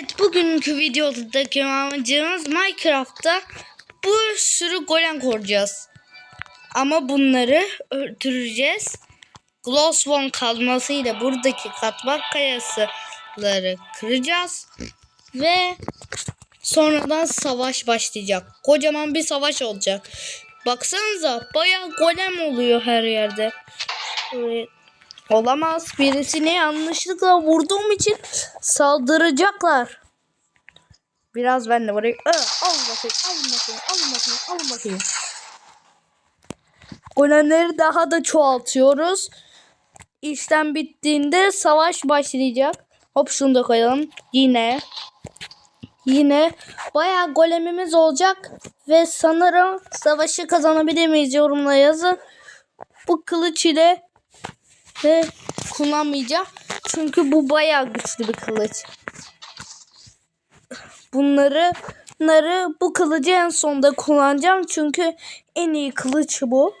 Evet bugünkü videodaki amacımız Minecraft'ta bir sürü golem koruyacağız. Ama bunları öldüreceğiz. Glowstone kazmasıyla buradaki katmak kayasıları kıracağız. Ve sonradan savaş başlayacak. Kocaman bir savaş olacak. Baksanıza bayağı golem oluyor her yerde. Evet. Olamaz. Birisini yanlışlıkla vurduğum için saldıracaklar. Biraz ben de burayı... Aa, al bakayım, al bakayım, al bakayım, al bakayım. Golemleri daha da çoğaltıyoruz. İşlem bittiğinde savaş başlayacak. Hop şunu da koyalım. Yine. Yine bayağı golemimiz olacak. Ve sanırım savaşı kazanabilir miyiz yorumlara yazın. Bu kılıç ile ve kullanmayacağım. Çünkü bu bayağı güçlü bir kılıç. Bunları bunları bu kılıcı en sonda kullanacağım. Çünkü en iyi kılıç bu.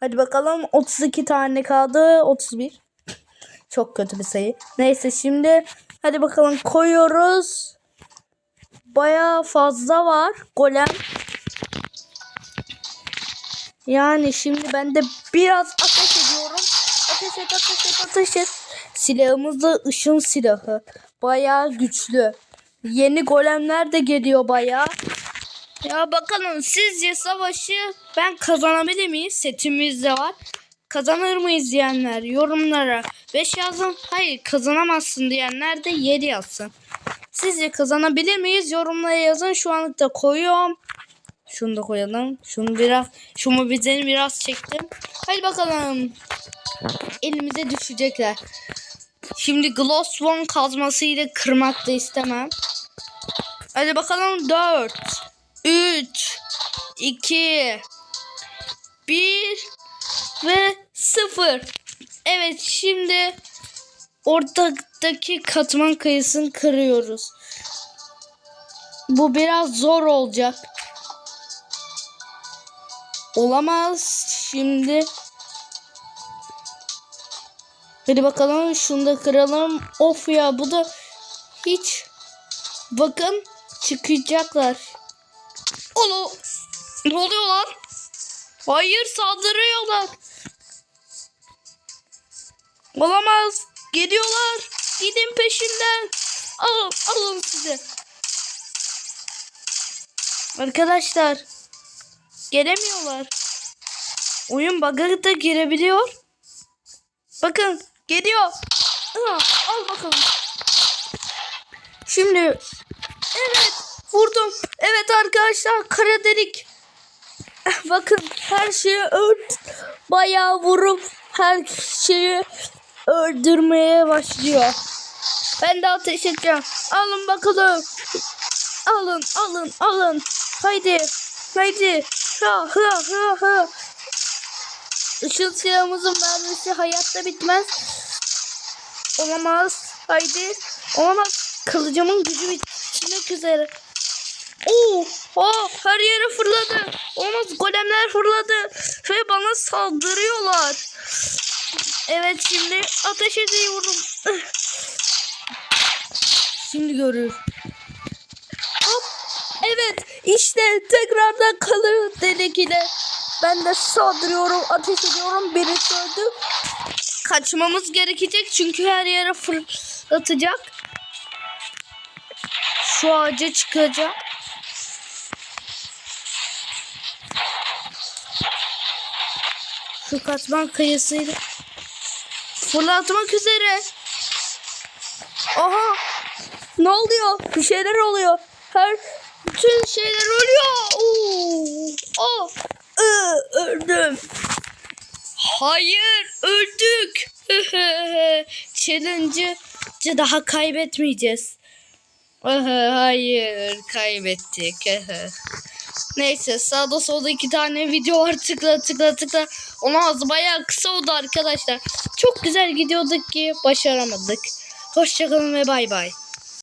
Hadi bakalım 32 tane kaldı. 31. Çok kötü bir sayı. Neyse şimdi hadi bakalım koyuyoruz. Bayağı fazla var golem. Yani şimdi ben de biraz ateş. Ateş et, ateş et, ateş et. Silahımız da ışın silahı. Bayağı güçlü. Yeni golemler de geliyor bayağı. Ya bakalım sizce savaşı ben kazanabilir miyim? Setimiz de var. Kazanır mıyız diyenler yorumlara 5 yazın. Hayır kazanamazsın diyenler de 7 yazsın. Sizce kazanabilir miyiz? Yorumlara yazın. Şu anlıkta koyuyorum. Şunu da koyalım. Şunu biraz, şunu bizden biraz çektim. Hadi bakalım. Elimize düşecekler. Şimdi Glowstone kazmasıyla kırmak da istemem. Hadi bakalım 4 3 2 1 ve 0 Evet şimdi ortadaki katman kayısını kırıyoruz. Bu biraz zor olacak. Olamaz. Şimdi Hadi bakalım şunu da kıralım. Of ya bu da hiç bakın çıkacaklar. Onu ne oluyor lan? Hayır saldırıyorlar. Olamaz. Geliyorlar. Gidin peşinden. Alın alın size. Arkadaşlar gelemiyorlar. Oyun bug'a da girebiliyor. Bakın geliyor. Al bakalım. Şimdi evet vurdum. Evet arkadaşlar kara delik. Bakın her şeyi öld bayağı vurup her şeyi öldürmeye başlıyor. Ben de ateş edeceğim. Alın bakalım. Alın alın alın. Haydi. Haydi. Ha ha ha ha. Işın silahımızın mermisi hayatta bitmez. Olamaz. Haydi. Olamaz. Kılıcımın gücü bitmek üzere. Oo, oh, her yere fırladı. Olamaz. Golemler fırladı. Ve bana saldırıyorlar. Evet şimdi ateş ediyorum. Şimdi görür. Hop. Evet işte tekrardan kalıyor delik ile. Ben de saldırıyorum, ateş ediyorum. Birisi öldü. Kaçmamız gerekecek çünkü her yere fırlatacak. Şu ağaca çıkacak. Şu katman kayasıyla fırlatmak üzere. Aha! Ne oluyor? Bir şeyler oluyor. Her bütün şeyler oluyor. Oo! Oh! Öldüm. Hayır, öldük. Challenge'ı daha kaybetmeyeceğiz. Hayır, kaybettik. Neyse sağda solda iki tane video var tıkla tıkla tıkla. Olamaz bayağı kısa oldu arkadaşlar. Çok güzel gidiyorduk ki başaramadık. Hoşçakalın ve bay bay.